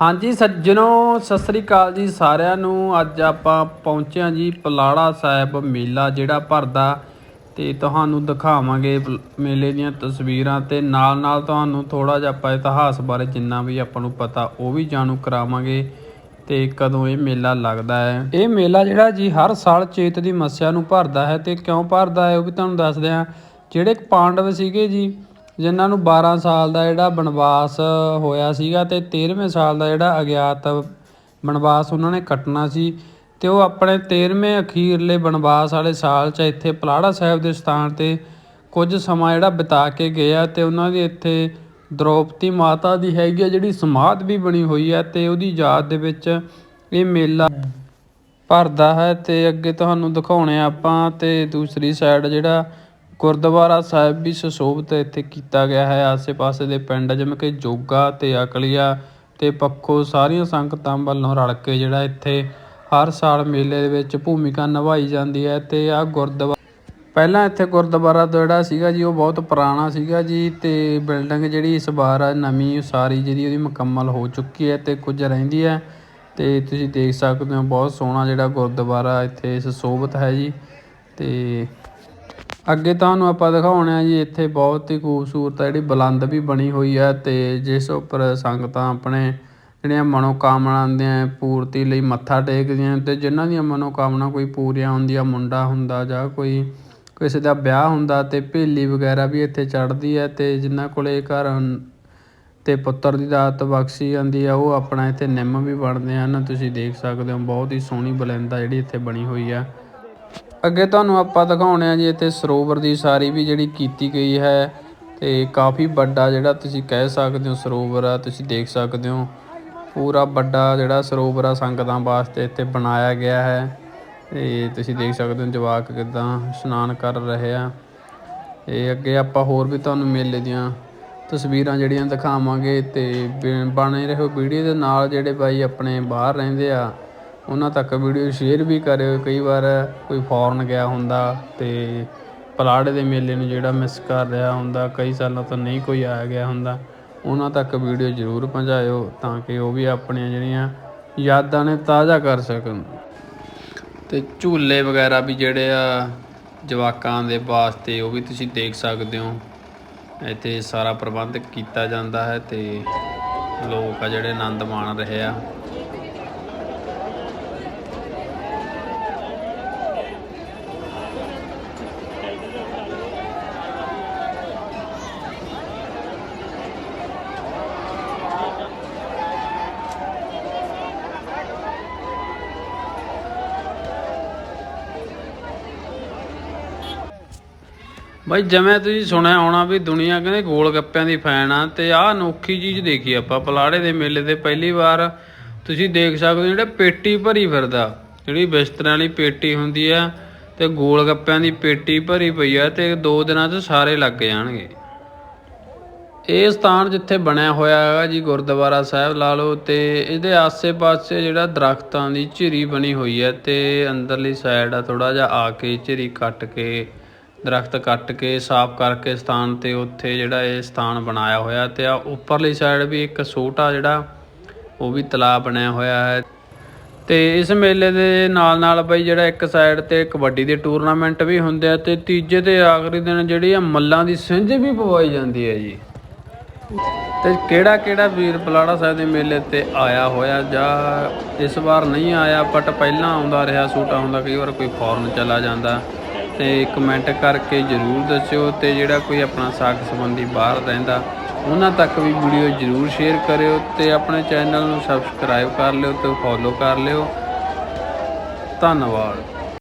ਹਾਂਜੀ, ਸੱਜਣੋ, ਸਤਿ ਸ੍ਰੀ ਅਕਾਲ ਜੀ ਸਾਰਿਆਂ ਨੂੰ। ਅੱਜ ਆਪਾਂ ਪਹੁੰਚਿਆ ਜੀ ਪਲਾੜਾ ਸਾਹਿਬ ਮੇਲਾ, ਜਿਹੜਾ ਭਰਦਾ ਤੇ ਤੁਹਾਨੂੰ ਦਿਖਾਵਾਂਗੇ ਮੇਲੇ ਦੀਆਂ ਤਸਵੀਰਾਂ ਤੇ ਨਾਲ ਨਾਲ ਤੁਹਾਨੂੰ ਥੋੜਾ ਜਿਹਾ ਆਪਾਂ ਇਤਿਹਾਸ ਬਾਰੇ ਜਿੰਨਾ ਵੀ ਆਪਾਂ ਨੂੰ ਪਤਾ, ਉਹ ਵੀ ਜਾਣੂ ਕਰਾਵਾਂਗੇ ਤੇ ਕਦੋਂ ਇਹ ਮੇਲਾ ਲੱਗਦਾ ਹੈ। ਇਹ ਮੇਲਾ ਜਿਹੜਾ ਜੀ ਹਰ ਸਾਲ ਚੇਤ ਦੀ ਮੱਸਿਆ ਨੂੰ ਭਰਦਾ ਹੈ ਤੇ ਕਿਉਂ ਭਰਦਾ ਹੈ ਉਹ ਵੀ ਤੁਹਾਨੂੰ ਦੱਸਦੇ ਹਾਂ। ਜਿਹੜੇ ਪਾਂਡਵ ਸੀਗੇ ਜੀ ਜਿਨ੍ਹਾਂ ਨੂੰ 12 ਸਾਲ ਦਾ ਜਿਹੜਾ ਬਨਵਾਸ ਹੋਇਆ ਸੀਗਾ ਅਤੇ 13ਵੇਂ ਸਾਲ ਦਾ ਜਿਹੜਾ ਅਗਿਆਤ ਬਨਵਾਸ ਉਹਨਾਂ ਨੇ ਕੱਟਣਾ ਸੀ ਅਤੇ ਉਹ ਆਪਣੇ 13ਵੇਂ ਅਖੀਰਲੇ ਬਨਵਾਸ ਵਾਲੇ ਸਾਲ 'ਚ ਇੱਥੇ ਪਲਾੜਾ ਸਾਹਿਬ ਦੇ ਸਥਾਨ ਤੇ ਕੁਝ ਸਮਾਂ ਜਿਹੜਾ ਬਿਤਾ ਕੇ ਗਏ ਆ ਤੇ ਉਹਨਾਂ ਦੀ ਇੱਥੇ ਦ੍ਰੋਪਦੀ ਮਾਤਾ ਦੀ ਹੈਗੀ ਆ ਜਿਹੜੀ ਸਮਾਧ ਵੀ ਬਣੀ ਹੋਈ ਹੈ ਅਤੇ ਉਹਦੀ ਯਾਦ ਦੇ ਵਿੱਚ ਇਹ ਮੇਲਾ ਭਰਦਾ ਹੈ ਅਤੇ ਅੱਗੇ ਤੁਹਾਨੂੰ ਦਿਖਾਉਣੇ ਆਪਾਂ ਅਤੇ ਦੂਸਰੀ ਸਾਈਡ ਜਿਹੜਾ ਗੁਰਦੁਆਰਾ ਸਾਹਿਬ ਵੀ ਸੁਸ਼ੋਭਿਤ ਇੱਥੇ ਕੀਤਾ ਗਿਆ ਹੈ। ਆਸੇ-ਪਾਸੇ ਦੇ ਪਿੰਡ ਜਿਵੇਂ ਕਿ ਜੋਗਾ ਅਤੇ ਅਕਲੀਆ ਅਤੇ ਪੱਖੋ ਸਾਰੀਆਂ ਸੰਗਤਾਂ ਵੱਲੋਂ ਰਲ ਕੇ ਜਿਹੜਾ ਇੱਥੇ ਹਰ ਸਾਲ ਮੇਲੇ ਦੇ ਵਿੱਚ ਭੂਮਿਕਾ ਨਿਭਾਈ ਜਾਂਦੀ ਹੈ ਅਤੇ ਆਹ ਗੁਰਦੁਆਰਾ ਪਹਿਲਾਂ ਇੱਥੇ ਗੁਰਦੁਆਰਾ ਜਿਹੜਾ ਸੀਗਾ ਜੀ, ਉਹ ਬਹੁਤ ਪੁਰਾਣਾ ਸੀਗਾ ਜੀ ਅਤੇ ਬਿਲਡਿੰਗ ਜਿਹੜੀ ਇਸ ਵਾਰ ਨਵੀਂ ਉਸਾਰੀ ਜਿਹੜੀ ਉਹਦੀ ਮੁਕੰਮਲ ਹੋ ਚੁੱਕੀ ਹੈ ਅਤੇ ਕੁਝ ਰਹਿੰਦੀ ਹੈ ਅਤੇ ਤੁਸੀਂ ਦੇਖ ਸਕਦੇ ਹੋ ਬਹੁਤ ਸੋਹਣਾ ਜਿਹੜਾ ਗੁਰਦੁਆਰਾ ਇੱਥੇ ਸੁਸ਼ੋਭਿਤ ਹੈ ਜੀ ਅਤੇ ਅੱਗੇ ਤੁਹਾਨੂੰ ਆਪਾਂ ਦਿਖਾਉਣੇ ਆ ਜੀ, ਇੱਥੇ ਬਹੁਤ ਹੀ ਖੂਬਸੂਰਤ ਆ ਜਿਹੜੀ ਬੁਲੰਦ ਵੀ ਬਣੀ ਹੋਈ ਹੈ ਤੇ ਜਿਸ ਉੱਪਰ ਸੰਗਤਾਂ ਆਪਣੇ ਜਿਹੜੀਆਂ ਮਨੋਕਾਮਨਾ ਦੀਆਂ ਪੂਰਤੀ ਲਈ ਮੱਥਾ ਟੇਕਦੀਆਂ ਤੇ ਜਿਨ੍ਹਾਂ ਦੀਆਂ ਮਨੋਕਾਮਨਾ ਕੋਈ ਪੂਰੀਆਂ ਹੁੰਦੀਆਂ ਮੁੰਡਾ ਹੁੰਦਾ ਜਾਂ ਕੋਈ ਕਿਸੇ ਦਾ ਵਿਆਹ ਹੁੰਦਾ ਤੇ ਭੇਲੀ ਵਗੈਰਾ ਵੀ ਇੱਥੇ ਚੜ੍ਹਦੀ ਹੈ ਤੇ ਜਿਨ੍ਹਾਂ ਕੋਲੇ ਘਰ ਹਨ ਤੇ ਪੁੱਤਰ ਦੀ ਦਾਤ ਬਖਸ਼ੀ ਜਾਂਦੀ ਆ, ਉਹ ਆਪਣਾ ਇੱਥੇ ਨਿੰਮ ਵੀ ਬਣਦੇ ਹਨ। ਤੁਸੀਂ ਦੇਖ ਸਕਦੇ ਹੋ, ਬਹੁਤ ਹੀ ਸੋਹਣੀ ਬਲੰਦਾ ਜਿਹੜੀ ਇੱਥੇ ਬਣੀ ਹੋਈ ਆ। ਅੱਗੇ ਤੁਹਾਨੂੰ ਆਪਾਂ ਦਿਖਾਉਣੇ ਆ ਜੀ, ਇੱਥੇ ਸਰੋਵਰ ਦੀ ਸਾਰੀ ਵੀ ਜਿਹੜੀ ਕੀਤੀ ਗਈ ਹੈ ਤੇ ਕਾਫੀ ਵੱਡਾ ਜਿਹੜਾ ਤੁਸੀਂ ਕਹਿ ਸਕਦੇ ਹੋ ਸਰੋਵਰ ਆ, ਤੁਸੀਂ ਦੇਖ ਸਕਦੇ ਹੋ। ਪੂਰਾ ਵੱਡਾ ਜਿਹੜਾ ਸਰੋਵਰ ਆ, ਸੰਗਤਾਂ ਵਾਸਤੇ ਇੱਥੇ ਬਣਾਇਆ ਗਿਆ ਹੈ। ਤੇ ਤੁਸੀਂ ਦੇਖ ਸਕਦੇ ਹੋ ਜਵਾਕ ਕਿਦਾਂ ਇਸ਼ਨਾਨ ਕਰ ਰਹੇ ਆ। ਤੇ ਅੱਗੇ ਆਪਾਂ ਹੋਰ ਵੀ ਤੁਹਾਨੂੰ ਮੇਲੇ ਦੀਆਂ ਤਸਵੀਰਾਂ ਜਿਹੜੀਆਂ ਦਿਖਾਵਾਂਗੇ ਤੇ ਬ- ਬਣੇ ਰਹੋ ਵੀਡੀਓ ਦੇ ਨਾਲ, ਜਿਹੜੇ ਬਾਈ ਆਪਣੇ ਬਾਹਰ ਰਹਿੰਦੇ ਆ। ਉਹਨਾਂ ਤੱਕ ਵੀਡੀਓ ਸ਼ੇਅਰ ਵੀ ਕਰਿਓ। ਕਈ ਵਾਰ ਕੋਈ ਫੋਰਨ ਗਿਆ ਹੁੰਦਾ ਤੇ ਪਲਾੜੇ ਦੇ ਮੇਲੇ ਨੂੰ ਜਿਹੜਾ ਮਿਸ ਕਰ ਰਿਹਾ ਹੁੰਦਾ, ਕਈ ਸਾਲਾਂ ਤੋਂ ਨਹੀਂ ਕੋਈ ਆਇਆ ਗਿਆ ਹੁੰਦਾ, ਉਹਨਾਂ ਤੱਕ ਵੀਡੀਓ ਜ਼ਰੂਰ ਪਹੁੰਚਾਇਓ ਤਾਂ ਕਿ ਉਹ ਵੀ ਆਪਣੀਆਂ ਜਿਹੜੀਆਂ ਯਾਦਾਂ ਨੇ ਤਾਜ਼ਾ ਕਰ ਸਕਣ। ਤੇ ਝੂਲੇ ਵਗੈਰਾ ਵੀ ਜਿਹੜੇ ਆ, ਜਵਾਕਾਂ ਦੇ ਵਾਸਤੇ ਉਹ ਵੀ ਤੁਸੀਂ ਦੇਖ ਸਕਦੇ ਹੋ। ਇੱਥੇ ਸਾਰਾ ਪ੍ਰਬੰਧ ਕੀਤਾ ਜਾਂਦਾ ਹੈ ਤੇ ਲੋਕ ਆ ਜਿਹੜੇ ਆਨੰਦ ਮਾਣ ਰਹੇ ਆ। ਬਾਈ, ਜਿਵੇਂ ਤੁਸੀਂ ਸੁਣਿਆ ਹੋਣਾ ਵੀ ਦੁਨੀਆ ਕਹਿੰਦੇ ਗੋਲ ਗੱਪਿਆਂ ਦੀ ਫੈਨ ਆ ਤੇ ਆਹ ਅਨੋਖੀ ਚੀਜ਼ ਦੇਖੀ ਆਪਾਂ ਪਲਾੜੇ ਦੇ ਮੇਲੇ ਤੇ ਪਹਿਲੀ ਵਾਰ ਤੁਸੀਂ ਦੇਖ ਸਕਦੇ ਹੋ ਜਿਹੜਾ ਪੇਟੀ ਭਰੀ ਫਿਰਦਾ, ਜਿਹੜੀ ਬਿਸਤਰਿਆਂ ਵਾਲੀ ਪੇਟੀ ਹੁੰਦੀ ਆ ਤੇ ਗੋਲ ਗੱਪਿਆਂ ਦੀ ਪੇਟੀ ਭਰੀ ਪਈ ਆ ਤੇ ਦੋ ਦਿਨਾਂ 'ਚ ਸਾਰੇ ਲੱਗ ਜਾਣਗੇ। ਇਹ ਸਥਾਨ ਜਿੱਥੇ ਬਣਿਆ ਹੋਇਆ ਹੈਗਾ ਜੀ ਗੁਰਦੁਆਰਾ ਸਾਹਿਬ ਲਾ ਲਓ ਤੇ ਇਹਦੇ ਆਸੇ-ਪਾਸੇ ਜਿਹੜਾ ਦਰਖਤਾਂ ਦੀ ਝਿਰੀ ਬਣੀ ਹੋਈ ਹੈ ਤੇ ਅੰਦਰਲੀ ਸਾਈਡ ਆ ਥੋੜਾ ਜਿਹਾ ਆ ਕੇ ਝਿਰੀ ਕੱਟ ਕੇ ਦਰਖਤ ਕੱਟ ਕੇ, ਸਾਫ਼ ਕਰਕੇ ਸਥਾਨ ਤੇ ਉੱਥੇ ਜਿਹੜਾ ਇਹ ਸਥਾਨ ਬਣਾਇਆ ਹੋਇਆ ਤੇ ਆ ਉੱਪਰਲੀ ਸਾਈਡ ਵੀ ਇੱਕ ਛੋਟਾ ਜਿਹੜਾ, ਉਹ ਵੀ ਤਲਾਬ ਬਣਿਆ ਹੋਇਆ ਹੈ। ਤੇ ਇਸ ਮੇਲੇ ਦੇ ਨਾਲ ਨਾਲ ਬਈ ਜਿਹੜਾ ਇੱਕ ਸਾਈਡ ਤੇ ਕਬੱਡੀ ਦੇ ਟੂਰਨਾਮੈਂਟ ਵੀ ਹੁੰਦੇ ਆ ਤੇ ਤੀਜੇ ਤੇ ਆਖਰੀ ਦਿਨ ਜਿਹੜੀ ਆ ਮੱਲਾਂ ਦੀ ਸਿੰਝ ਵੀ ਪਵਾਈ ਜਾਂਦੀ ਹੈ ਜੀ। ਤੇ ਕਿਹੜਾ ਕਿਹੜਾ ਵੀਰ ਪਲਾੜਾ ਸਾਹਿਬ ਦੇ ਮੇਲੇ ਤੇ ਆਇਆ ਹੋਇਆ ਜਾਂ ਇਸ ਵਾਰ ਨਹੀਂ ਆਇਆ ਬਟ ਪਹਿਲਾਂ ਆਉਂਦਾ ਰਿਹਾ, ਸੂਟਾ ਹੁੰਦਾ, ਕਈ ਵਾਰ ਕੋਈ ਫੌਰਨ ਚਲਾ ਜਾਂਦਾ। ਤੇ ਕਮੈਂਟ ਕਰਕੇ ਜਰੂਰ ਦੱਸਿਓ ਤੇ ਜਿਹੜਾ ਕੋਈ ਆਪਣਾ ਸਾਖ ਸੰਬੰਧੀ ਬਾਹਰ ਰਹਿੰਦਾ, ਉਹਨਾਂ ਤੱਕ ਵੀ ਵੀਡੀਓ ਜਰੂਰ ਸ਼ੇਅਰ ਕਰਿਓ ਤੇ ਆਪਣੇ ਚੈਨਲ ਨੂੰ ਸਬਸਕ੍ਰਾਈਬ ਕਰ ਲਿਓ ਤੇ ਫੋਲੋ ਕਰ ਲਿਓ। ਧੰਨਵਾਦ।